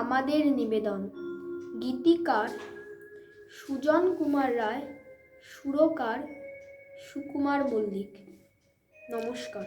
আমাদের নিবেদন। গীতিকার সুজন কুমার রায় সুরকার সুকুমার মল্লিক। নমস্কার।